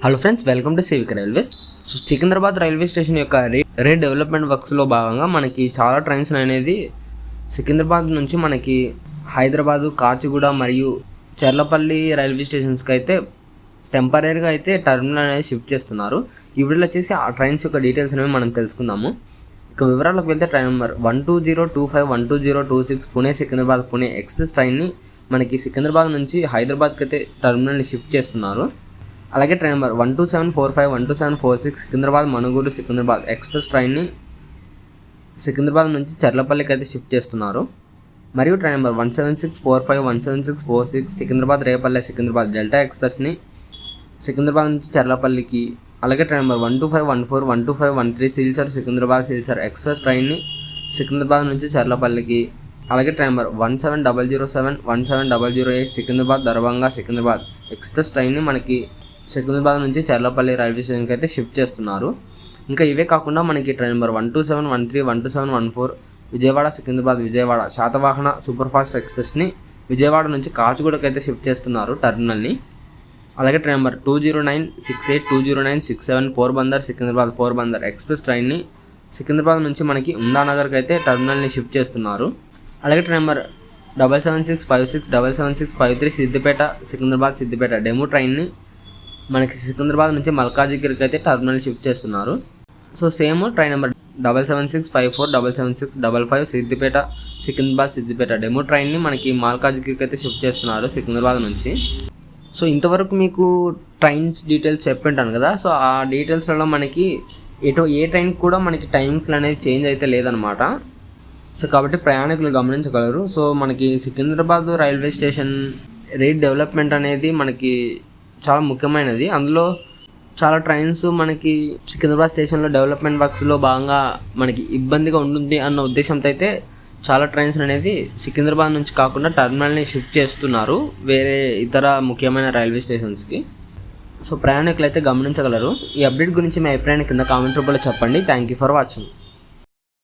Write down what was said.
Hello friends welcome to civic railways so Secunderabad railway station యొక్క రీ development వర్క్స్లో భాగంగా మనకి చాలా ట్రైన్స్ అనేది సికింద్రాబాద్ నుంచి మనకి హైదరాబాదు కాచిగూడ మరియు చెర్లపల్లి రైల్వే స్టేషన్స్కి అయితే టెంపరీగా అయితే టర్మినల్ అనేది షిఫ్ట్ చేస్తున్నారు. ఈ వీడియోలో వచ్చేసి ఆ ట్రైన్స్ యొక్క డీటెయిల్స్ అనేవి మనం తెలుసుకుందాము. ఇక వివరాలకు వెళ్తే train number one two zero two five one two zero two six Pune Secunderabad Pune express ట్రైన్ని మనకి సికింద్రాబాద్ నుంచి హైదరాబాద్కి అయితే టర్మినల్ని షిఫ్ట్ చేస్తున్నారు. అలాగే train number one two seven four five one two seven four six Secunderabad Manuguru Secunderabad. Express ట్రైన్ని Secunderabad నుంచి చర్లపల్లికి అయితే షిఫ్ట్ చేస్తున్నారు. మరియు train number one seven six four five one seven six four six Secunderabad Repalle Secunderabad delta ఎక్స్ప్రెస్ని Secunderabad నుంచి చర్లపల్లికి అలాగే train number one two five one four one two five one three Silchar Secunderabad Silchar express ట్రైన్ని Secunderabad నుంచి చర్లపల్లికి అలాగే train number one seven double zero seven one seven double zero eight Secunderabad Darbhanga Secunderabad express ట్రైన్ని మనకి సికింద్రాబాద్ నుంచి Cherlapalli railway స్టేషన్కి అయితే shift చేస్తున్నారు. ఇంకా ఇవే కాకుండా మనకి train number one two seven one three one two seven one four Vijayawada Secunderabad Vijayawada Satavahana superfast ఎక్స్ప్రెస్ని Vijayawada నుంచి కాచిగూడకి అయితే షిఫ్ట్ చేస్తున్నారు టర్మినల్ని. అలాగే train number two zero nine six eight two zero nine six seven Porbandar Secunderabad Porbandar express ట్రైన్ని Secunderabad నుంచి మనకి ఉందానగర్కి అయితే టర్మినల్ని షిఫ్ట్ చేస్తున్నారు. అలాగే train number double seven six five six double seven six five three Siddipet Secunderabad Siddipet DEMU ట్రైన్ని మనకి సికింద్రాబాద్ నుంచి మల్కాజిగిరికి అయితే టర్మినల్ షిఫ్ట్ చేస్తున్నారు. So same train number double seven six five four double seven six double five Siddipet Secunderabad Siddipet DEMU ట్రైన్ని మనకి మాల్కాజిగిరికి అయితే shift చేస్తున్నారు సికింద్రాబాద్ నుంచి. సో ఇంతవరకు మీకు ట్రైన్స్ డీటెయిల్స్ చెప్పింటాను కదా సో ఆ డీటెయిల్స్లో మనకి ఎటో ఏ ట్రైన్కి కూడా మనకి టైమ్స్ అనేవి చేంజ్ అయితే లేదనమాట సో కాబట్టి ప్రయాణికులు గమనించగలరు. సో మనకి Secunderabad railway station redevelopment అనేది మనకి చాలా ముఖ్యమైనది. అందులో చాలా ట్రైన్స్ మనకి సికింద్రాబాద్ స్టేషన్లో డెవలప్మెంట్ వర్క్స్లో భాగంగా మనకి ఇబ్బందిగా ఉంటుంది అన్న ఉద్దేశంతో అయితే చాలా ట్రైన్స్ అనేది సికింద్రాబాద్ నుంచి కాకుండా టర్మినల్ని షిఫ్ట్ చేస్తున్నారు వేరే ఇతర ముఖ్యమైన రైల్వే స్టేషన్స్కి సో ప్రయాణికులు అయితే గమనించగలరు. ఈ అప్డేట్ గురించి మీ అభిప్రాయాన్ని కింద కామెంట్ రూపంలో చెప్పండి. Thank you for watching